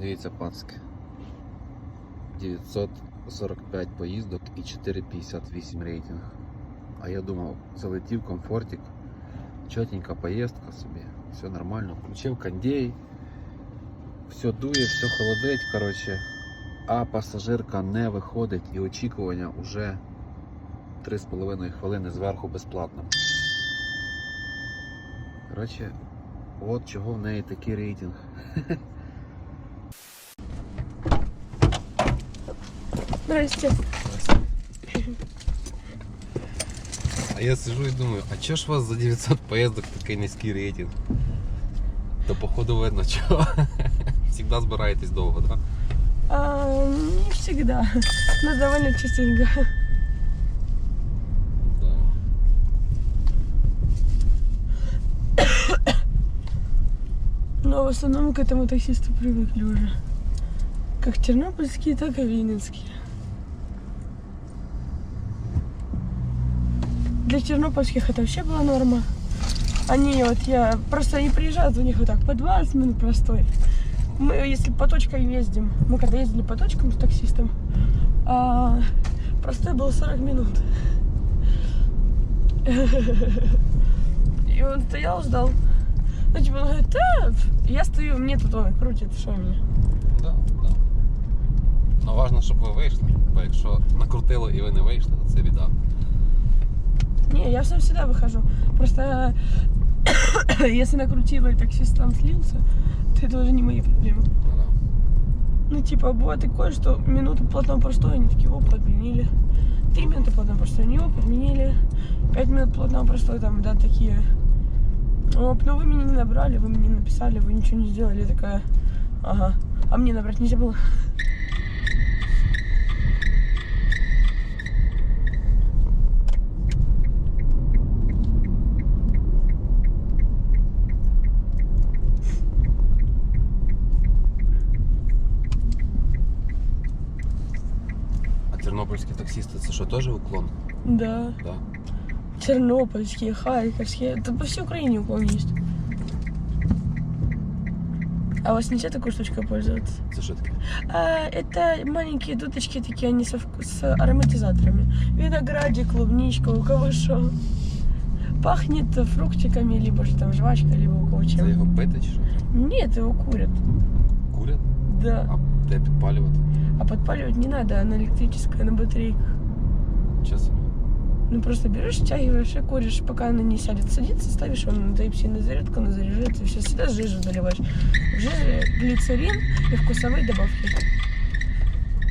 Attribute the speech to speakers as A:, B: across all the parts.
A: Дивіться, пацки. 945 поїздок і 4,58 рейтинг. А я думав, залетів комфортик, чотенька поїздка собі, все нормально. Включив кондей, все дує, все холодить, коротше. А пасажирка не виходить і очікування вже 3,5 хвилини зверху безплатно. Коротше, от чого в неї такий рейтинг.
B: Здрасте.
A: А я сижу і думаю, а чого ж у вас за 900 поїздок такий низький рейтинг? То походу видно чого. Всегда збираєтесь довго, так?
B: А, не всегда, но довольно частенько.
A: Да?
B: Но в основном к этому таксисты привыкли уже. Как тернопольские, так и винницкие. Для тернопольских это вообще была норма. Они вот, я просто они приезжают у них вот так по 20 минут простой. Мы если по точкам ездим, мы когда ездили по точкам с таксистом, а, простой был 40 минут. И он стоял, ждал. Ну, типа, он говорит, да, я стою, мне тут он крутит, що мені.
A: Да, да. Ну важно, щоб ви вийшли, бо якщо накрутило і ви не вийшли, то це біда.
B: Не, я сам всегда выхожу. Просто если накрутила и таксист там слился, то это уже не мои проблемы.
A: Ну,
B: типа, бывает такое, что минуту плотного простоя, они такие, оп, отменили. Три минуты плотного простоя, не оп, отменили. Пять минут плотного простоя, там, да, такие. Оп, ну вы меня не набрали, вы мне не написали, вы ничего не сделали. Такая, ага. А мне набрать нельзя было.
A: А тернопільські таксисти це що, теж уклон?
B: Да.
A: Да.
B: Тернопольские, Харьковские. Это по всей Украине уклон есть. А у вас нельзя такой штучкой пользоваться?
A: Це що таке?
B: А, это маленькие дудочки такие, они со вк- с ароматизаторами. Виноградик, клубничка, у кого что. Пахнет фруктиками, либо же там жвачкой, либо у кого
A: Це
B: чем.
A: його пити чи що?
B: Нет, его курят.
A: Курять?
B: Да.
A: А де підпалювати?
B: А подпаливать не надо, она электрическая, на батарейках.
A: Чесно.
B: Ну просто берешь, стягиваешь и куришь, пока она не сядет. Садится, ставишь его на Type-C на зарядку, она заряжается, и все. Всегда жижу доливаешь. В жиже глицерин и вкусовые добавки.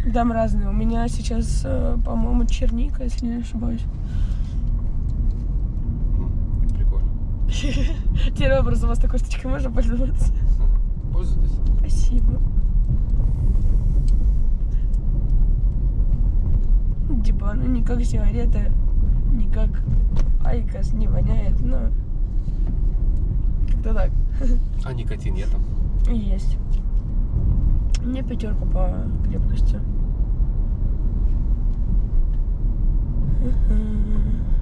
B: Дам разные. У меня сейчас, э, по-моему, черника, если не ошибаюсь.
A: М, Прикольно.
B: Теперь вопрос, у вас такой штучкой можно пользоваться?
A: Пользуйтесь.
B: Спасибо. Типа, ну не как сигарета, не как айкос, не воняет, но как-то так.
A: А нікотин є там?
B: Есть. Мне пятерка по крепкости.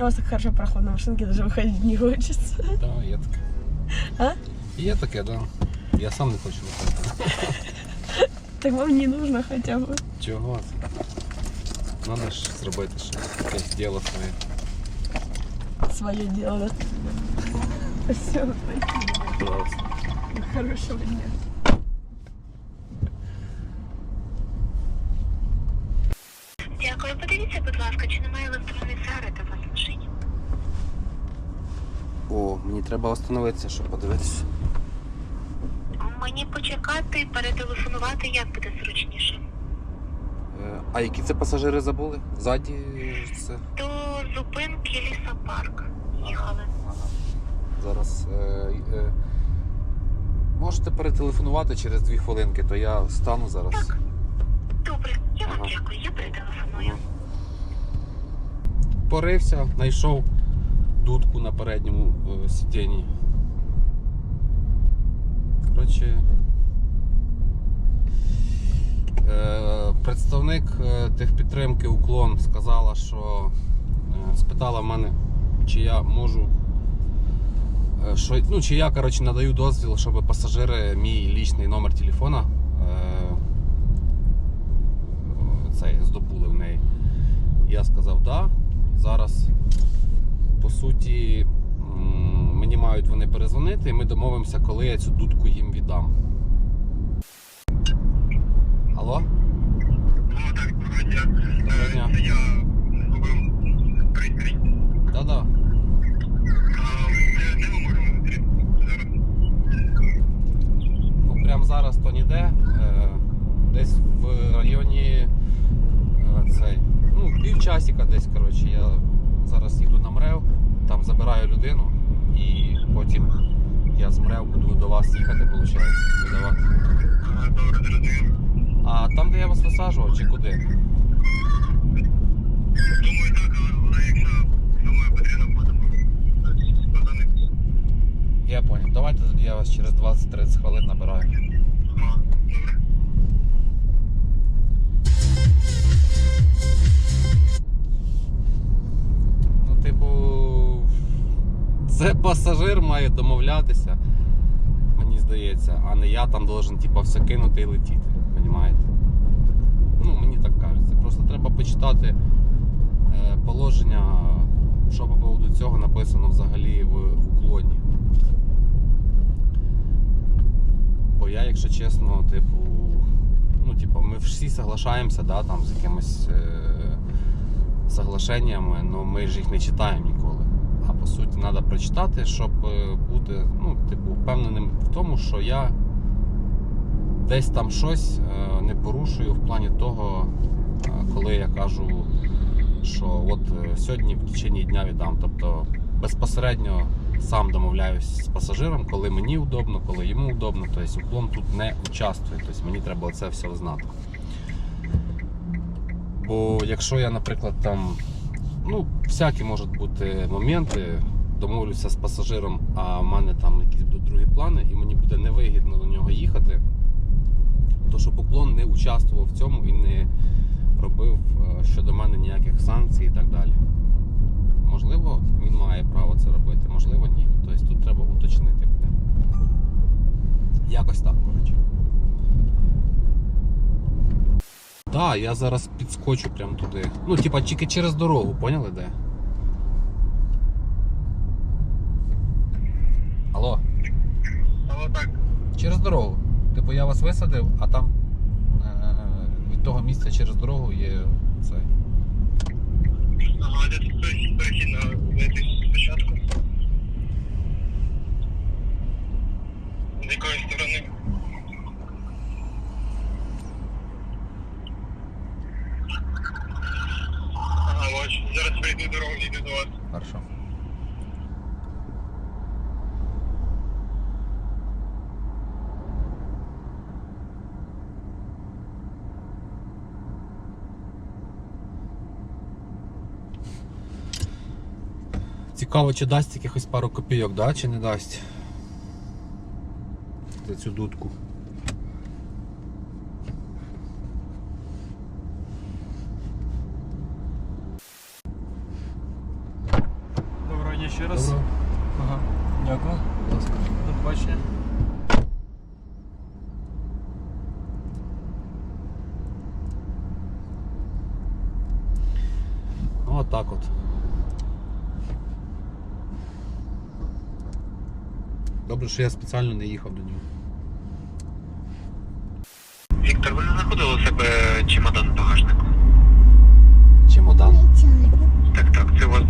B: У вас так хорошо прохладно на машинке, даже выходить не хочется.
A: Да, є таке.
B: А?
A: Є таке, да. Я сам не хочу виходити.
B: Так вам не нужно хотя бы.
A: Чого? Надо ж зробити щось, якесь діло своє.
B: Свое дело, да? Спасибо.
A: Пожалуйста.
B: Хорошего дня.
C: Дякую. Подивіться, будь ласка, чи немає електронної сигарети в вашій машині?
A: О, мені треба остановитися, щоб подивитися.
C: Мені почекати, перетелефонувати, як буде зручніше.
A: Е, А які це пасажири забули? Ззаді це.
C: До зупинки лісопарк їхали.
A: Ага. Зараз. Е, е, можете перетелефонувати через дві хвилинки, то я стану зараз.
C: Так. Добре, я вам
A: Ага.
C: дякую, я перетелефоную.
A: Порився, знайшов дудку на передньому е, сидінні. Коротше. Е, представник е, техпідтримки Уклон сказала, що спитала в мене, чи я можу. Що, ну, чи я коротше, надаю дозвіл, щоб пасажири мій лічний номер телефона цей, здобули в неї. Я сказав да. Зараз, по суті, мені мають вони перезвонити, і ми домовимося, коли я цю дудку їм віддам. Алло?
D: Ну так, доброго дня.
A: Доброго
D: Е,
A: дня.
D: Я зробив пристрій.
A: Да-да.
D: Де, ми можемо зустрітися зараз?
A: Ну, прямо зараз то ніде. Е, десь в районі е, цей, ну, півчасика десь, коротше, я зараз їду на МРЕВ, там забираю людину і потім я з МРЕВ буду до вас їхати, виходить, видавати.
D: Зрозумів.
A: А там, де я вас висаджував, чи куди?
D: Думаю, так, але, якщо думаю, потрібно буде позвонити.
A: Я понял. Давайте я вас через 20-30 хвилин набираю. Пасажир має домовлятися, мені здається, а не я там должен типу, все кинути і летіти. Понімаєте? Ну, мені так кажеться. Просто треба почитати е, положення, що по поводу цього написано взагалі в уклоні. Бо я, якщо чесно, типу, ну, типу, ми всі соглашаємося, да, там, з якимось е, соглашеннями, але ми ж їх не читаємо по суті, треба прочитати, щоб е, бути ну, типу, впевненим в тому, що я десь там щось е, не порушую в плані того, е, коли я кажу, що от сьогодні в течение дня віддам. Тобто безпосередньо сам домовляюсь з пасажиром, коли мені удобно, коли йому удобно. Тобто уклон тут не участвує. Тобто мені треба це все знати. Бо якщо я, наприклад, там, ну, всякі можуть бути моменти, домовлюся з пасажиром, а в мене там якісь будуть другі плани, і мені буде невигідно до нього їхати, то щоб уклон не участвував в цьому і не робив е, щодо мене ніяких санкцій і так далі. Можливо, він має право це робити, можливо, ні. Тобто тут треба уточнити. Якось так, коротше. Так, я зараз підскочу прямо туди. Ну, типа, тільки через дорогу, поняли де? Алло,
D: Але так,
A: через дорогу. Типу я вас висадив, а там е- від того місця через дорогу є цей.
D: ага, де тут перехід- перехід на спочатку? З якої Зараз прийду дорогу, йду до вас.
A: Хорошо. Цікаво, чи дасть якихось пару копійок, да? чи не дасть за цю дудку.
E: Доброго дня ще раз. Ага. Дякую.
A: Будь ласка.
E: До побачення.
A: Отак от. Добре, що я спеціально не їхав до нього.
D: Віктор, ви не знаходили у себе чемодан в багажнику?
A: Чемодан.
D: Так, так. Це у вас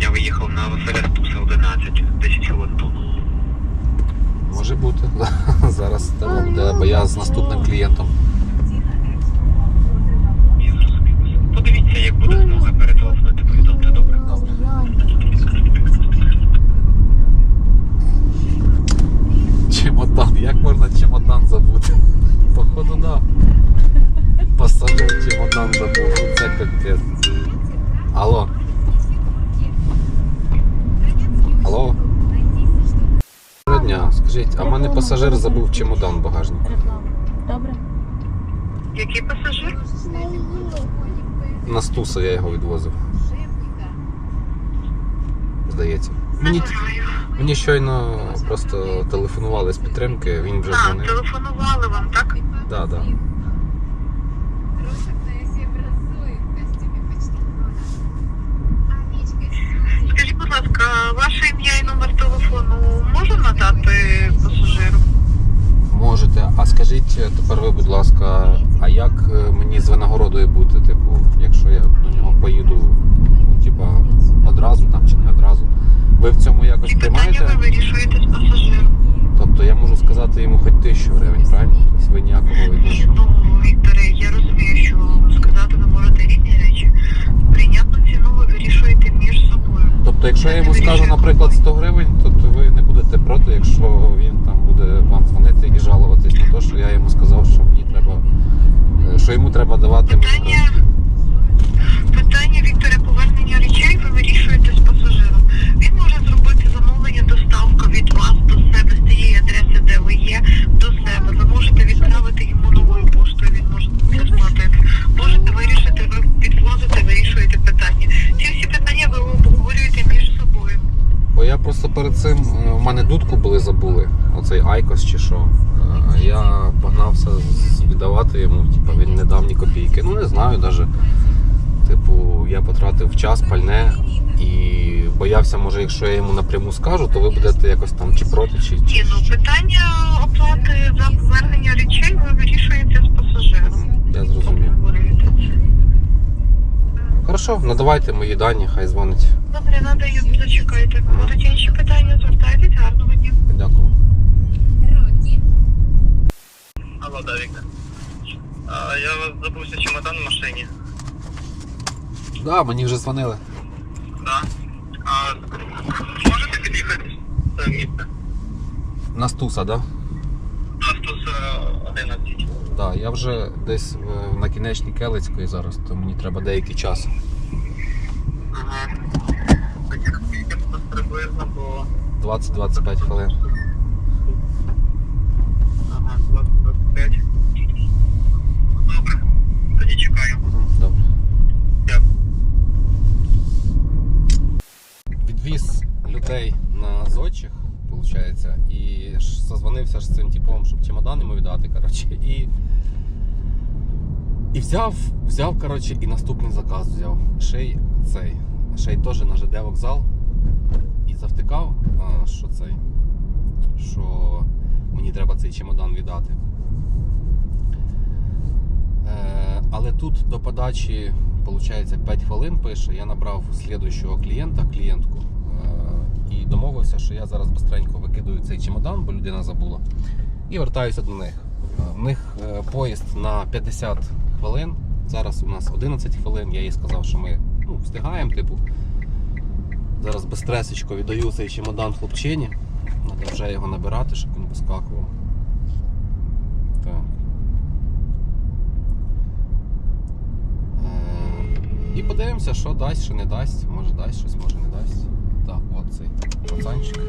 D: було замовлення, ви їхали на Василя Стуса 11, 10 хвилин тому.
A: Може бути. Зараз треба буде, бо я з наступним клієнтом.
D: Я зрозумів. Подивіться, як буде змога перетелефонувати, повідомте, добре?
A: Добре. Чемодан, як Можна чемодан забути. Походу, да. Пасажир чемодан забув. Це капець. Алло. Алло. Доброго дня. Скажіть, а в мене пасажир забув чемодан в багажнику.
F: Добре.
C: Який пасажир?
A: На стуса я його відвозив. Здається. Мені, мені щойно просто телефонували з підтримки, він вже
C: А,
A: дзвонив.
C: телефонували вам, так?
A: Да, да.
C: Скажіть, будь ласка, ваше ім'я і номер телефону можу надати пасажиру?
A: Можете. А скажіть е, тепер ви, будь ласка, а як е, мені з винагородою бути, типу, якщо я до нього поїду, типа, одразу там чи не одразу? Ви в цьому якось приймаєте?
C: ви вирішуєте з пасажиром.
A: Тобто я можу сказати йому хоч тисячу гривень, правильно? Тобто ви ніякого.
C: Ну, Вікторе, я розумію, що сказати ви можете різні
A: Тобто, якщо я йому скажу, наприклад, 100 гривень, то, ви не будете проти, якщо він там буде вам дзвонити і жалуватись на те, що я йому сказав, що мені треба, е, що йому треба давати
C: питання Вікторе, повернення речей ви вирішуєте з пасажиром. Він може зробити замовлення доставка від вас до себе з тієї адреси, де ви є, до себе. Ви можете відправити йому новою поштою, він може це сплатити. Можете вирішити, ви підвозите, вирішуєте питання. Ці всі питання ви обговорюєте між собою.
A: Бо я просто перед цим е, в мене дудку були забули, оцей Айкос чи що. Я погнався віддавати йому, типу, він не дав ні копійки. Ну не знаю навіть. Типу, я потратив час, пальне і боявся, може, якщо я йому напряму скажу, то ви будете якось там чи проти, чи.
C: Ні, ну питання оплати за повернення речей ви вирішуєте з пасажиром.
A: Я зрозумів. Хорошо, надавайте мої дані, хай дзвонить.
C: Добре, надаю, зачекайте. Будуть інші питання, звертайтесь, гарного дня.
A: Дякую.
D: Да, Віктор. А, я забувся чемодан в машині.
A: Да, мені вже дзвонили.
D: Да. А можете під'їхати в це місце?
A: На стуса, да?
D: А, тут 11.
A: Так, я вже десь е, на кінечній Келицької зараз, то мені треба деякий час.
D: Ага. Так як приблизно, бо...
A: 20-25 хвилин.
D: Ага, 25. Добре. Тоді чекаю.
A: Мгм, Добре.
D: Дякую.
A: Відвіз людей на зодчих, виходить, і ж созвонився ж з цим типом, щоб чемодан йому віддати. Коротше, і, і взяв, взяв, коротше, і наступний заказ взяв. Ще й цей. Ще й теж на ЖД вокзал. І завтикав, що цей, що мені треба цей чемодан віддати. Е, але тут до подачі, виходить, 5 хвилин пише. Я набрав слідуючого клієнта, клієнтку, домовився, що я зараз быстренько викидаю цей чемодан, бо людина забула, і вертаюся до них. Е, В них е, поїзд на 50 хвилин. Зараз у нас 11 хвилин. Я їй сказав, що ми ну, встигаємо, типу. Зараз без стресечко віддаю цей чемодан хлопчині. Треба вже його набирати, щоб він вискакував. Так. Е, І подивимося, що дасть, що не дасть. Може дасть щось, може не дасть. Цей пацанчик.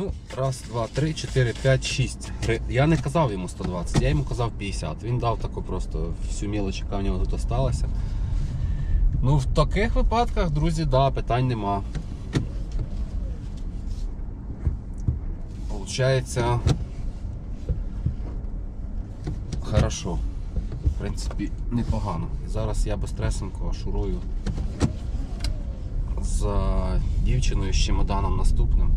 A: Ну, раз, два, три, чотири, п'ять, шість. Я не казав йому 120, я йому казав 50. Він дав таку просто всю мілоч, яка в нього тут осталася. Ну, в таких випадках, друзі, да, питань нема. Получається. Хорошо. В принципі, непогано. Зараз я безстресенько шурую за дівчиною з чемоданом наступним.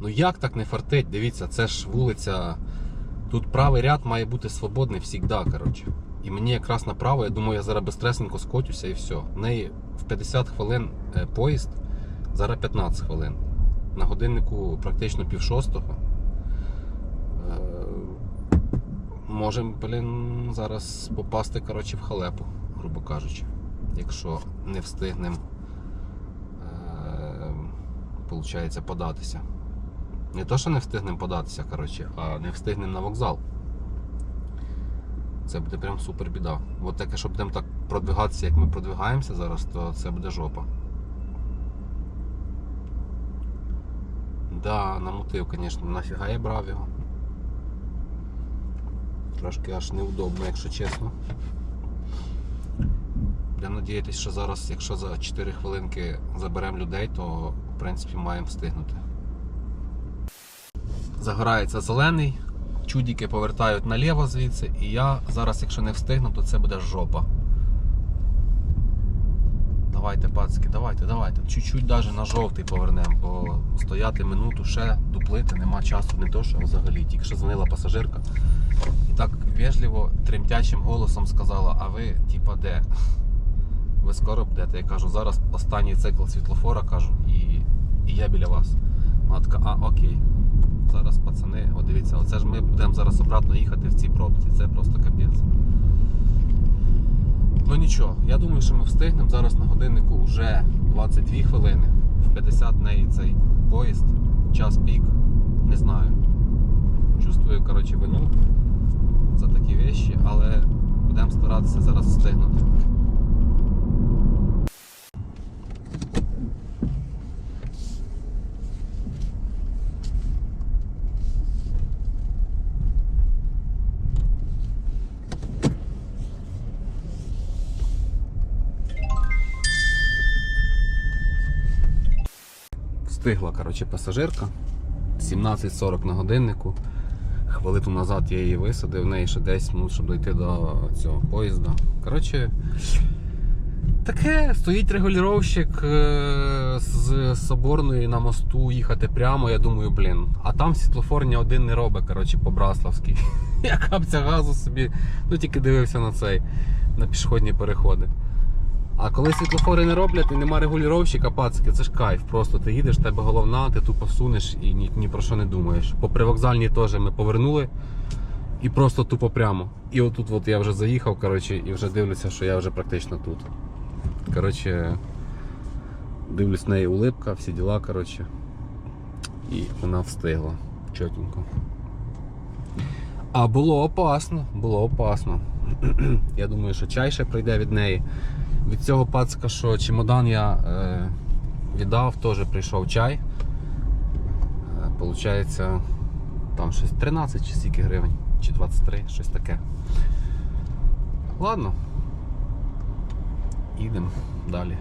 A: Ну як так не фартить? Дивіться, це ж вулиця. Тут правий ряд має бути свободний завжди, коротше. І мені якраз направо, я думаю, я зараз безстресненько скотюся і все. В неї в 50 хвилин е, поїзд, зараз 15 хвилин. На годиннику практично пів шостого. Е, Можемо, блін, зараз попасти коротше, в халепу, грубо кажучи, якщо не встигнемо е, податися. Не то, що не встигнемо податися, коротше, а не встигнемо на вокзал. Це буде прям супер біда. От таке, що будемо так продвигатися, як ми продвигаємося зараз, то це буде жопа. Да, намутив, звісно, нафіга я брав його. Трошки аж неудобно, якщо чесно. Будемо надіятися, що зараз, якщо за 4 хвилинки заберемо людей, то в принципі маємо встигнути. Загорається зелений, чудики повертають наліво звідси, і я зараз, якщо не встигну, то це буде жопа. Давайте, пацки, давайте, давайте. Чуть-чуть навіть на жовтий повернемо, бо стояти минуту ще дуплити нема часу, не то, що взагалі. Тільки що дзвонила пасажирка і так вежливо, тремтячим голосом сказала: а ви, типа, де? Ви скоро будете? Я кажу, зараз останній цикл світлофора кажу, і, і я біля вас. Вона така, а окей. Зараз пацани, от дивіться, оце ж ми будемо зараз обратно їхати в цій пробці. Це просто капець. Ну нічого, я думаю, що ми встигнемо. Зараз на годиннику вже 22 хвилини. В 50 неї цей поїзд, час пік, не знаю. Чувствую, коротше, вину за такі вещі, але будемо старатися зараз встигнути. Встигла, коротше, пасажирка. 17.40 на годиннику. Хвилину назад я її висадив, в неї ще 10 минут, щоб дойти до цього поїзда. Коротше, таке, стоїть регулювальщик е, з Соборної на мосту їхати прямо. Я думаю, блін, а там світлофор ні один не робить, коротше, по-браславськи. Я капця газу собі, ну тільки дивився на цей, на пішохідні переходи. А коли світлофори не роблять і нема регулювальщика, пацки, це ж кайф. Просто ти їдеш, тебе головна, ти тупо сунеш і ні, ні про що не думаєш. По привокзальній теж ми повернули і просто тупо прямо. І отут от я вже заїхав, коротше, і вже дивлюся, що я вже практично тут. Коротше, дивлюсь в неї улипка, всі діла, коротше. І вона встигла чотенько. А було опасно, було опасно. я думаю, що чай ще прийде від неї. Від цього пацка, що чемодан я е, віддав, теж прийшов чай. Е, Получається, там щось 13 чи стільки гривень, чи 23, щось таке. Ладно. Ідемо далі.